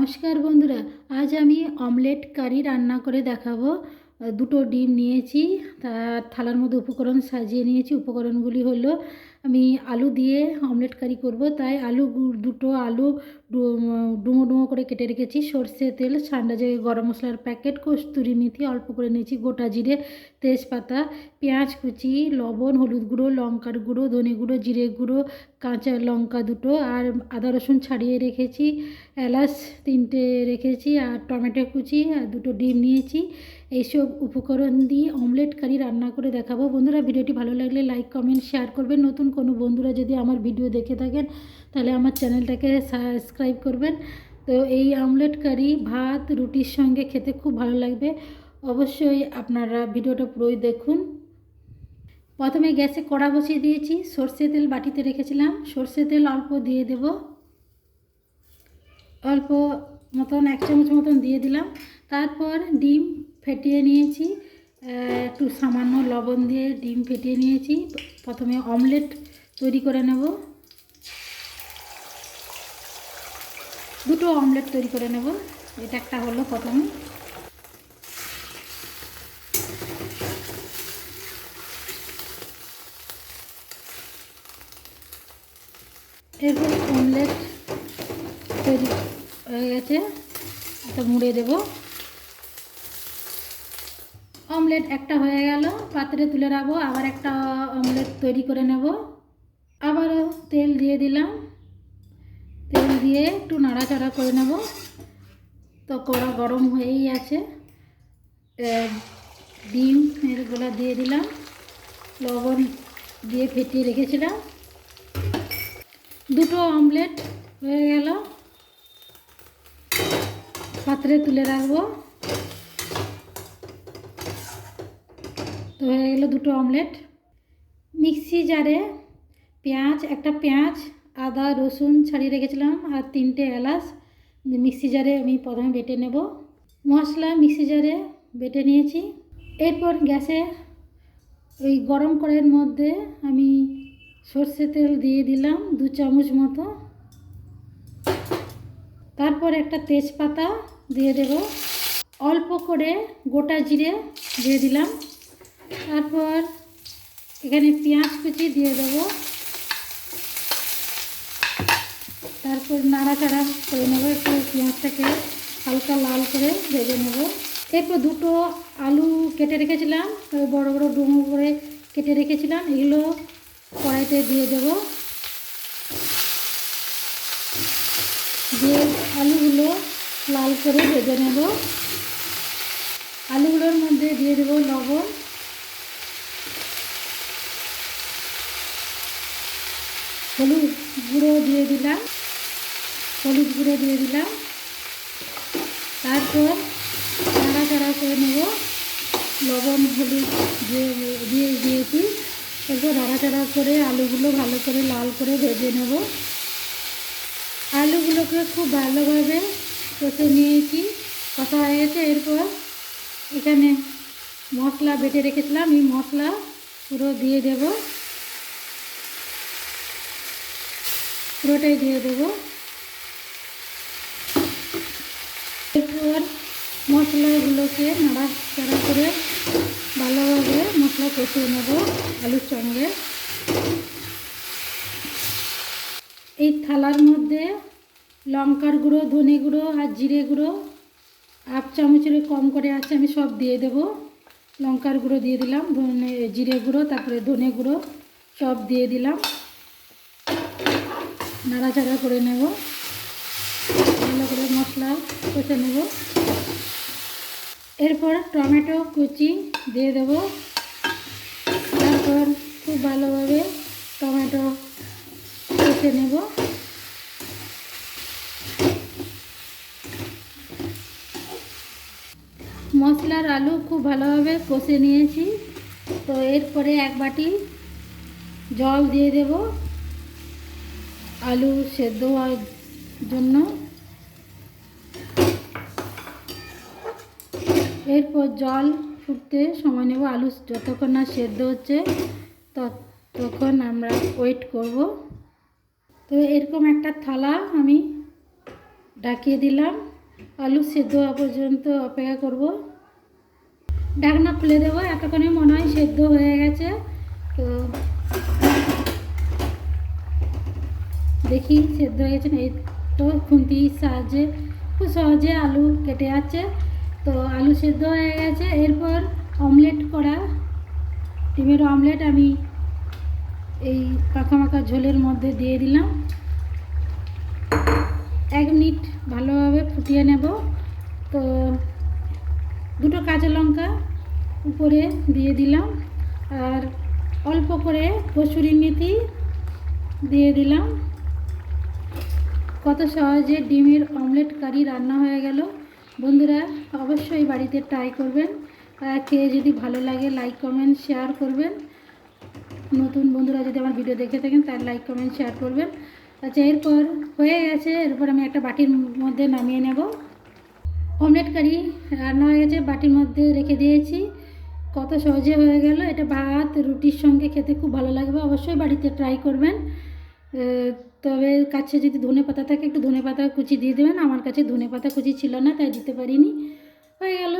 নমস্কার বন্ধুরা আজ আমি অমলেট কারি রান্না করে দেখাবো। দুটো ডিম নিয়েছি তার থালার মধ্যে উপকরণ সাজিয়ে নিয়েছি। উপকরণগুলি হলো, আমি আলু দিয়ে অমলেট কারি করব। তাই আলু দুটো আলু ডুমো ডুমো করে কেটে রেখেছি। সর্ষে তেল, ঠান্ডা জায়গায় গরম মশলার প্যাকেট কস্তুরি মেথি অল্প করে নিয়েছি, গোটা জিরে তেজপাতা, পেঁয়াজ কুচি, লবণ, হলুদ গুঁড়ো, লঙ্কার গুঁড়ো, ধনে গুঁড়ো, জিরে গুঁড়ো, কাঁচা লঙ্কা দুটো, আর আদা রসুন ছাড়িয়ে রেখেছি, এলাচ তিনটে রেখেছি, আর টমেটো কুচি, আর দুটো ডিম নিয়েছি। এইসব উপকরণ দিয়ে অমলেট কারি রান্না করে দেখাবো। বন্ধুরা, ভিডিওটি ভালো লাগলে লাইক কমেন্ট শেয়ার করবেন। নতুন কোনো বন্ধুরা যদি আমার ভিডিও দেখে থাকেন, তাহলে আমার চ্যানেলটাকে সাবস্ক্রাইব করবেন। তো এই অমলেট কারি ভাত, রুটির সঙ্গে খেতে খুব ভালো লাগবে। অবশ্যই আপনারা ভিডিওটা পুরোই দেখুন। প্রথমে গ্যাসে কড়া বসিয়ে দিয়েছি। সর্ষে তেল বাটিতে রেখেছিলাম। সর্ষে তেল অল্প দিয়ে দেব। অল্প মতন, এক চামচ মতন দিয়ে দিলাম। তারপর ডিম ফেটিয়ে নিয়েছি একটু সামান্য লবণ দিয়ে ডিম ফেটিয়ে নিয়েছি। প্রথমে অমলেট তৈরি করে নেব। দুটো অমলেট তৈরি করে নেব। এটা একটা হলো প্রথমে। এরপর অমলেট তৈরি হয়ে গেছে। এটা মুড়ে দেব। অমলেট একটা হয়ে গেল, পাত্রে তুলে রাখব আবার একটা অমলেট তৈরি করে নেব। আবারও তেল দিয়ে দিলাম। তেল দিয়ে একটু নাড়াচাড়া করে নেব। তো কড়া গরম হয়েই আছে। ডিম এরগুলো দিয়ে দিলাম। লবণ দিয়ে ফেটিয়ে রেখেছিলাম। দুটো অমলেট হয়ে গেল। পাত্রে তুলে রাখব। তো হয়ে গেল দুটো অমলেট। মিক্সি জারে পেঁয়াজ, একটা পেঁয়াজ, আদা, রসুন ছাড়িয়ে রেখেছিলাম আর তিনটে এলাচ। মিক্সি জারে আমি প্রথমে বেটে নেব। মশলা মিক্সি জারে বেটে নিয়েছি। এরপর গ্যাসে ওই গরম কড়াইয়ের মধ্যে আমি সর্ষে তেল দিয়ে দিলাম দু চামচ মতো। তারপর একটা তেজপাতা দিয়ে দেব। অল্প করে গোটা জিরে দিয়ে দিলাম। তারপর এখানে পেঁয়াজ কুচি দিয়ে দেব। তারপর নাড়াচাড়া করে নেব, একটু পেঁয়াজটাকে হালকা লাল করে ভেজে নেব। এরপর দুটো আলু কেটে রেখেছিলাম বড় বড় ডুমো করে কেটে রেখেছিলাম, এগুলো কড়াইতে দিয়ে দেব। দিয়ে আলুগুলো লাল করে ভেজে নেব। আলুগুলোর মধ্যে দিয়ে দেবো লবণ। হলুদ গুঁড়ো দিয়ে দিলাম। হলুদ গুঁড়ো দিয়ে দিলাম। তারপর নাড়াচাড়া করে নেব। লবণ, হলুদ দিয়ে দিয়ে দিয়েছি। এরপর নাড়াচাড়া করে আলুগুলো ভালো করে লাল করে ভেজে নেব। আলুগুলোকে খুব ভালোভাবে কষে নিয়েছি। কষা হয়ে গেছে। এরপর এখানে মশলা বেটে রেখেছিলাম। এই মশলা পুরো দিয়ে দেব। পুরোটাই দিয়ে দেব। এরপর মশলাগুলোকে নাড়াচাড়া করে ভালোভাবে মশলা কষিয়ে নেব আলুর সঙ্গে। এই থালার মধ্যে লঙ্কার গুঁড়ো, ধনে গুঁড়ো আর জিরে গুঁড়ো হাফ চামচের কম করে আছে আমি সব দিয়ে দেব। লঙ্কার গুঁড়ো দিয়ে দিলাম, ধনে জিরে গুঁড়ো, তারপরে ধনে গুঁড়ো সব দিয়ে দিলাম। নাড়াচাড়া করে নেব। ভালো করে মশলা কষে নেব। এরপর টমেটো কুচি দিয়ে দেব। তারপর খুব ভালোভাবে টমেটো কষে নেব। মশলার আলু খুব ভালোভাবে কষে নিয়েছি। তো এরপরে এক বাটি জল দিয়ে দেব। আলু সেদ্ধ হওয়ার জন্য। এরপর জল ফুটতে সময় নেব আলু যতক্ষণ না সেদ্ধ হচ্ছে, ততক্ষণ আমরা ওয়েট করব। তো এরকম একটা থালা আমি ডাকিয়ে দিলাম। আলু সেদ্ধ হওয়া পর্যন্ত অপেক্ষা করব। ঢাকনা খুলে দেবো, এতক্ষণে মনে হয় সেদ্ধ হয়ে গেছে। তো দেখি সেদ্ধ হয়ে গেছে, এই তো খুন্তির সাহায্যে, খুব সহজে আলু কেটে যাচ্ছে। তো আলু সেদ্ধ হয়ে গেছে, এরপর অমলেট করা। ডিমের অমলেট আমি এই পাকা মাখা ঝোলের মধ্যে দিয়ে দিলাম। এক মিনিট ভালোভাবে ফুটিয়ে নেব। তো দুটো কাঁচা লঙ্কা উপরে দিয়ে দিলাম, আর অল্প করে কসুরি মেথি দিয়ে দিলাম। কত সহজে ডিমের অমলেট কারি রান্না হয়ে গেল। বন্ধুরা, অবশ্যই বাড়িতে ট্রাই করবেন। খেয়ে যদি ভালো লাগে লাইক কমেন্ট শেয়ার করবেন। নতুন বন্ধুরা যদি আমার ভিডিও দেখে থাকেন তার লাইক কমেন্ট শেয়ার করবেন। আচ্ছা এরপর হয়ে গেছে, এরপর আমি একটা বাটির মধ্যে নামিয়ে নেব। অমলেট কারি রান্না হয়ে গেছে, বাটির মধ্যে রেখে দিয়েছি। কত সহজে হয়ে গেল, এটা ভাত, রুটির সঙ্গে খেতে খুব ভালো লাগবে। অবশ্যই বাড়িতে ট্রাই করবেন। তবে কাছে যদি ধনে পাতা থাকে একটু ধনে পাতা কুচি দিয়ে দেবেন। আমার কাছে ধনে পাতা কুচি ছিল না, তাই দিতে পারিনি। হয়ে গেল।